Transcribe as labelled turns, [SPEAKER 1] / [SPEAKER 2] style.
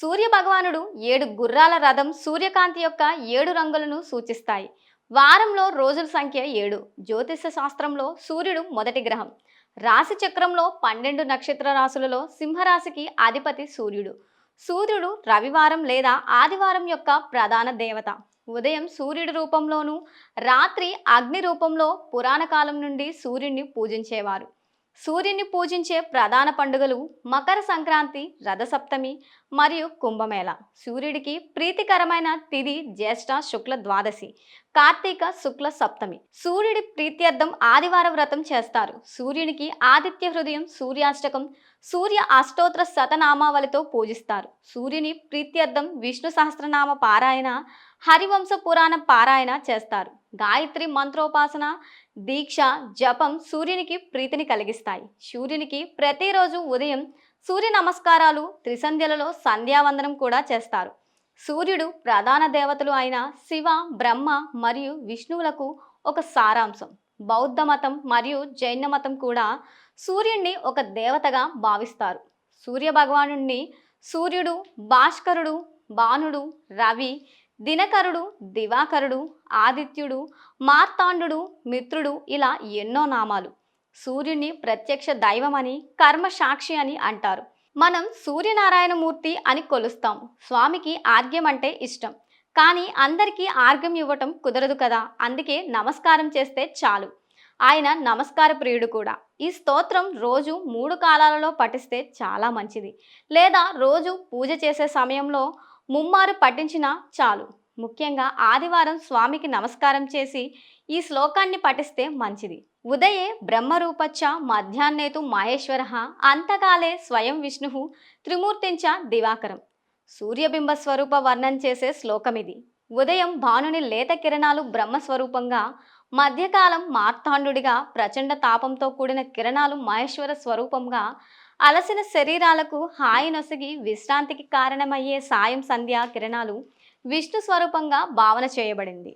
[SPEAKER 1] సూర్య భగవానుడు ఏడు గుర్రాల రథం సూర్యకాంతి యొక్క ఏడు రంగులను సూచిస్తాయి. వారంలో రోజుల సంఖ్య ఏడు. జ్యోతిష శాస్త్రంలో సూర్యుడు మొదటి గ్రహం. రాశి చక్రంలో పన్నెండు నక్షత్ర రాశులలో సింహరాశికి అధిపతి సూర్యుడు. సూర్యుడు రవివారం లేదా ఆదివారం యొక్క ప్రధాన దేవత. ఉదయం సూర్యుడి రూపంలోనూ రాత్రి అగ్ని రూపంలో పురాణ కాలం నుండి సూర్యుడిని పూజించేవారు. సూర్యుని పూజించే ప్రధాన పండుగలు మకర సంక్రాంతి రథసప్తమి మరియు కుంభమేళ. సూర్యుడికి ప్రీతికరమైన తిది జ్యేష్ఠ శుక్ల ద్వాదశి కార్తీక శుక్ల సప్తమి. సూర్యుడి ప్రీత్యర్థం ఆదివార వ్రతం చేస్తారు. సూర్యునికి ఆదిత్య హృదయం సూర్యాష్టకం సూర్య అష్టోత్తర శతనామావళితో పూజిస్తారు. సూర్యుని ప్రీత్యర్థం విష్ణు సహస్రనామ పారాయణ హరివంశ పురాణ పారాయణ చేస్తారు. గాయత్రి మంత్రోపాసన దీక్ష జపం సూర్యునికి ప్రీతిని కలిగిస్తాయి. సూర్యునికి ప్రతిరోజు ఉదయం సూర్య నమస్కారాలు త్రిసంధ్యలలో సంధ్యావందనం కూడా చేస్తారు. సూర్యుడు ప్రధాన దేవతలు అయిన శివ బ్రహ్మ మరియు విష్ణువులకు ఒక సారాంశం. బౌద్ధ మతం మరియు జైన మతం కూడా సూర్యుడిని ఒక దేవతగా భావిస్తారు. సూర్య భగవానుడిని సూర్యుడు భాస్కరుడు బాణుడు రవి దినకరుడు దివాకరుడు ఆదిత్యుడు మార్తాండు మిత్రుడు ఇలా ఎన్నో నామాలు. సూర్యుని ప్రత్యక్ష దైవమని కర్మ సాక్షి అని అంటారు. మనం సూర్యనారాయణమూర్తి అని కొలుస్తాం. స్వామికి ఆర్గ్యం అంటే ఇష్టం. కానీ అందరికీ ఆర్గ్యం ఇవ్వటం కుదరదు కదా. అందుకే నమస్కారం చేస్తే చాలు. ఆయన నమస్కార ప్రియుడు కూడా. ఈ స్తోత్రం రోజు మూడు కాలాలలో పఠిస్తే చాలా మంచిది. లేదా రోజు పూజ చేసే సమయంలో ముమ్మారు పఠించినా చాలు. ముఖ్యంగా ఆదివారం స్వామికి నమస్కారం చేసి ఈ శ్లోకాన్ని పఠిస్తే మంచిది. ఉదయే బ్రహ్మరూపచ్చ మధ్యాహ్నేతు మహేశ్వర అంతకాలే స్వయం విష్ణు త్రిమూర్తించ దివాకరం. సూర్యబింబ స్వరూప వర్ణం చేసే శ్లోకం ఇది ఉదయం భానుని లేత కిరణాలు బ్రహ్మస్వరూపంగా మధ్యకాలం మార్తాండుడిగా ప్రచండ తాపంతో కూడిన కిరణాలు మహేశ్వర స్వరూపంగా అలసిన శరీరాలకు హాయి నొసగి విశ్రాంతికి కారణమయ్యే సాయం సంధ్య కిరణాలు విష్ణు స్వరూపంగా భావన చేయబడింది.